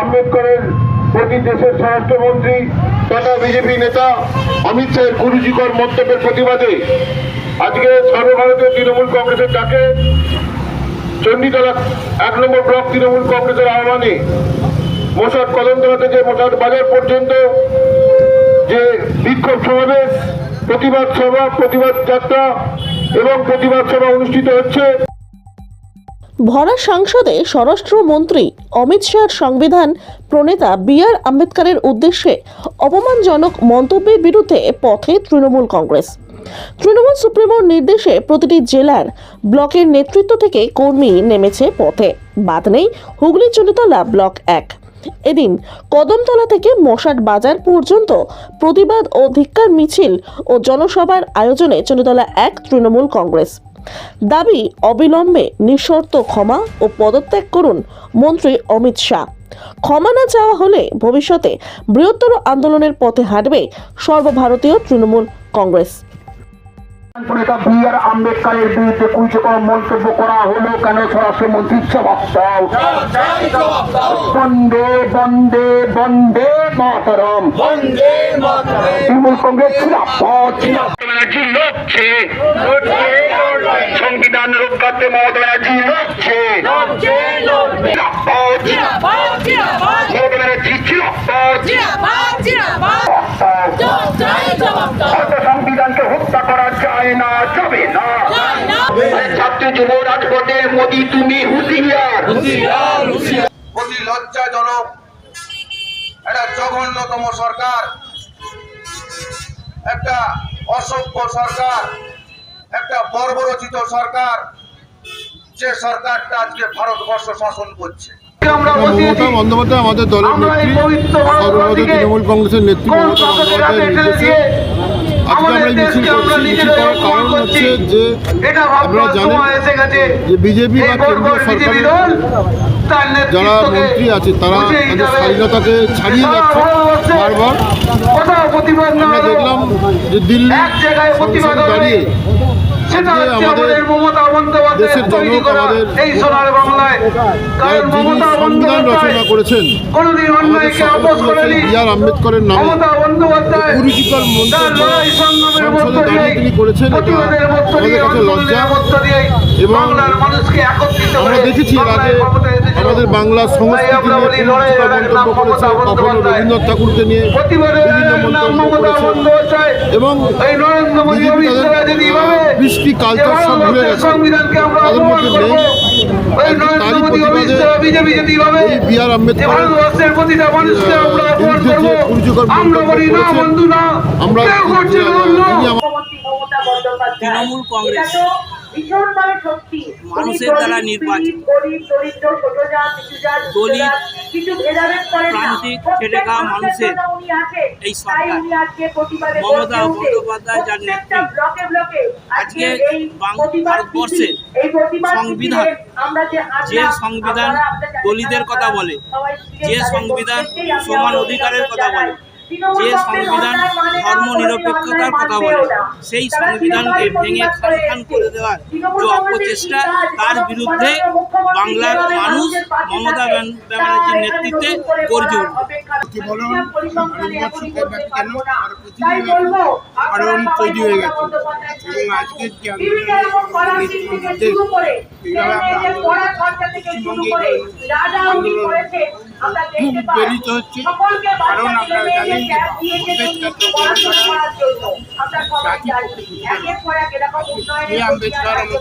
আম্বেদকরের প্রতি দেশের স্বরাষ্ট্রমন্ত্রী তথা বিজেপি নেতা অমিত শাহের কুরুচিকর মন্তব্যের প্রতিবাদে আজকে সর্বভারতীয় তৃণমূল কংগ্রেসের ডাকে চণ্ডীতলা এক নম্বর ব্লক তৃণমূল কংগ্রেসের আহ্বানে মোসাদ কদমতলা থেকে মোসাদ বাজার পর্যন্ত যে বিক্ষোভ সমাবেশ, প্রতিবাদ সভা, প্রতিবাদ যাত্রা এবং প্রতিবাদ সভা অনুষ্ঠিত হচ্ছে। ভরা সংসদে স্বরাষ্ট্রমন্ত্রী অমিত শাহর সংবিধান প্রণেতা বি আর আম্বেদকরের উদ্দেশ্যে অপমানজনক মন্তব্যের বিরুদ্ধে পথে তৃণমূল কংগ্রেস। তৃণমূল সুপ্রিমোর নির্দেশে প্রতিটি জেলার ব্লকের নেতৃত্ব থেকে কর্মী নেমেছে পথে। বাদ নেই হুগলি চুনিতলা ব্লক এক। এদিন কদমতলা থেকে মশাট বাজার পর্যন্ত প্রতিবাদ ও ধিক্কার মিছিল ও জনসভার আয়োজনে চন্ডীতলা এক তৃণমূল কংগ্রেস। দাবি অবিলম্বে নিঃশর্ত ক্ষমা ও পদত্যাগ করুন মন্ত্রী অমিত শাহ। ক্ষমা না চাওয়া হলে ভবিষ্যতে বৃহত্তর আন্দোলনের পথে হাঁটবে সর্বভারতীয় তৃণমূল কংগ্রেস। নেতা বি আর আম্বেদকরের বিরুদ্ধে কুচকর মন্তব্য করা হলো কেন? স্বরাষ্ট্রমন্ত্রী জবাব দাও বন্দে বন্দে বন্দে। মাতরম। তৃণমূল কংগ্রেস ব্যানার্জি লড়ছে সংবিধান রক্ষার্থে মমতা ব্যানার্জি লড়ছে মমতা ব্যানার্জি সংবিধানকে হত্যা করা যায় না যাবে না। ছাত্র যুব রাজপথে মোদী তুমি হুঁশিয়ার। অতি লজ্জাজনক একটা জঘন্যতম সরকার একটা অসভ্য সরকার একটা বর্বরচিত সরকার যে সরকারটা আজকে ভারতবর্ষ শাসন করছে। আমরা মমতা বন্দ্যোপাধ্যায় আমাদের দলের আমরা এই নেত্রী পবিত্র সর্বভারতীয় ভারতবর্ষকে তৃণমূল কংগ্রেসের নেত্রী মমতা বন্দ্যোপাধ্যায়ের নির্দেশে দিয়ে আজকে আমরা এই মিছিল করছি মিছিল করার কারণ হচ্ছে যে আপনারা জানেন যে বিজেপি এই বা কেন্দ্রীয় সরকারের যারা মন্ত্রী আছে তারা তাদের স্বাধীনতাকে ছাড়িয়ে যাচ্ছে বারবার। আমরা দেখলাম যে দিল্লি। দাঁড়িয়ে আমাদের আমাদের মমতা বন্দ্যোপাধ্যায়ের তৈরি করা এই সোনার বাংলায়। কারণ মমতা বন্দ্যোপাধ্যায় করেছেন কোনোদিন অন্যায়কে আপোষ করেনি। আম্বেদকরের নামে মমতা বন্দ্যোপাধ্যায় কুরুচিকর লড়াই সংগ্রামের মধ্য দিয়ে তিনি করেছেন প্রতিবাদের মধ্য দিয়ে লজ্জা। মধ্য দিয়ে এবং বাংলার মানুষকে একত্রিত আমরা দেখেছি এর আগে বাংলায় ক্ষমতায় এসেছিল। আমাদের বাংলার সংস্কৃতি নিয়ে মন্তব্য করেছে কখনো রবীন্দ্রনাথ ঠাকুরকে নিয়ে প্রতিবাদের বিভিন্ন মন্তব্য করেছে। এবং এই বৃষ্টি কালচার সব ভুলে গেছে। তাদের মধ্যে নেই। তারই প্রতিবাদে এই বি আর আম্বেদকরের আমরা বিরুদ্ধে যে কুরুচিকর তৃণমূল কংগ্রেস। ভীষণভাবে সত্যি মানুষের দ্বারা নির্বাচিত। গরিব দরিদ্র ছোট জাত জাত দলিত, কিছু ভেদাভেদ করেন না প্রান্তিক, খেটে খাওয়া মানুষের এই তাই সরকার। উনি আজকে প্রতিবাদে মমতা বন্দ্যোপাধ্যায় যার নেতৃত্ব। ব্লকে ব্লকে আজকে প্রতিবাদ সংবিধান, আমরা যে সংবিধান দলিতের কথা বলে, যে সংবিধান সমান অধিকারের কথা বলে, যে সংবিধান অন্যায় মানে ধর্ম নিরপেক্ষতার কথা বলে, সেই সংবিধানকে ভেঙে প্রতিবাদ করে করে দেওয়ার যে অপচেষ্টা তার বিরুদ্ধে বাংলার মানুষ মমতা ব্যান- ব্যানার্জির নেতৃত্বে গর্জে উঠবে কারণ তৈরি হয়ে গেছে। এবং আজকের যে থাকুন। পাই। প্রেরিত হচ্ছে। কারণ আপনারা জানেন যে আম্বেদকর আমাদের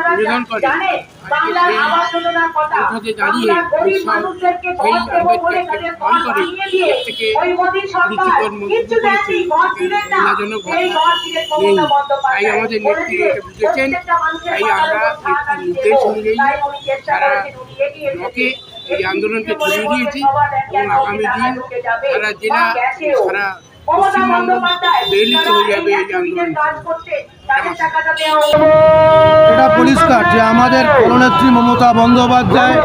সংবিধান করে। জানেন বাংলার আবাস যোজনার কথা দাঁড়িয়ে বাংলার গরিব সব মানুষদেরকে ঘর দেবো বলে তাদের ঘর ফোন দিয়ে থেকে ওই মোদী সরকার রুচিকর মন্তব্য কিচ্ছু দেননি, ঘর দিলেন না। লজ্জাজনক ঘর দিলেন মমতা বন্দ্যোপাধ্যায়। তাই। প্রত্যেকটা মানুষের উনি চেষ্টা করেছেন, উনি এগিয়ে এসেছেন। এই আন্দোলনকে তুলে দিয়েছি এবং আগামী দিন সারা জেলা সারা এটা পরিষ্কার যে আমাদের দলনেত্রী মমতা বন্দ্যোপাধ্যায়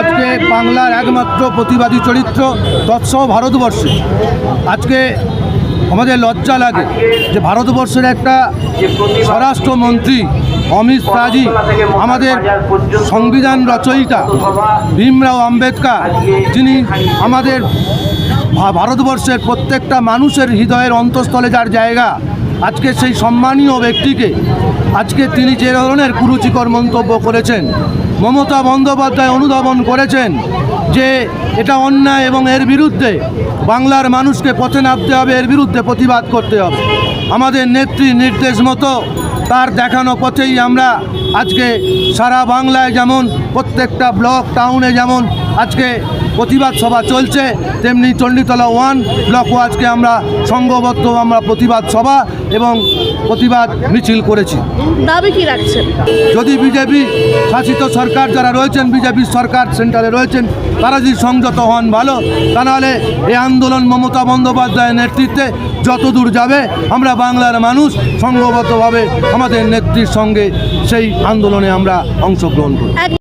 আজকে বাংলার একমাত্র প্রতিবাদী চরিত্র তৎসহ ভারতবর্ষে। আজকে আমাদের লজ্জা লাগে যে ভারতবর্ষের একটা স্বরাষ্ট্রমন্ত্রী অমিত শাহজি আমাদের সংবিধান রচয়িতা ভীমরাও আম্বেদকর যিনি আমাদের ভারতবর্ষের প্রত্যেকটা মানুষের হৃদয়ের অন্তঃস্থলে যার জায়গা, আজকে সেই সম্মানীয় ব্যক্তিকে আজকে তিনি যে ধরনের কুরুচিকর মন্তব্য করেছেন, মমতা বন্দ্যোপাধ্যায় অনুধাবন করেছেন যে এটা অন্যায় এবং এর বিরুদ্ধে বাংলার মানুষকে পথে নামতে হবে, এর বিরুদ্ধে প্রতিবাদ করতে হবে। আমাদের নেত্রী নির্দেশ মতো তার দেখানো পথেই আমরা আজকে সারা বাংলায় যেমন প্রত্যেকটা ব্লক টাউনে যেমন আজকে প্রতিবাদ সভা চলছে তেমনি চণ্ডীতলা ওয়ান ব্লকও আজকে আমরা সংঘবদ্ধ আমরা প্রতিবাদ সভা এবং প্রতিবাদ মিছিল করেছি। দাবি কি রাখছেন? যদি বিজেপি শাসিত সরকার যারা রয়েছেন বিজেপির সরকার সেন্টারে রয়েছেন তারা যদি সংযত হন ভালো তা নাহলে এই আন্দোলন মমতা বন্দ্যোপাধ্যায়ের নেতৃত্বে যত দূর যাবে আমরা বাংলার মানুষ সংঘবদ্ধভাবে আমাদের নেত্রীর সঙ্গে সেই আন্দোলনে আমরা অংশগ্রহণ করি।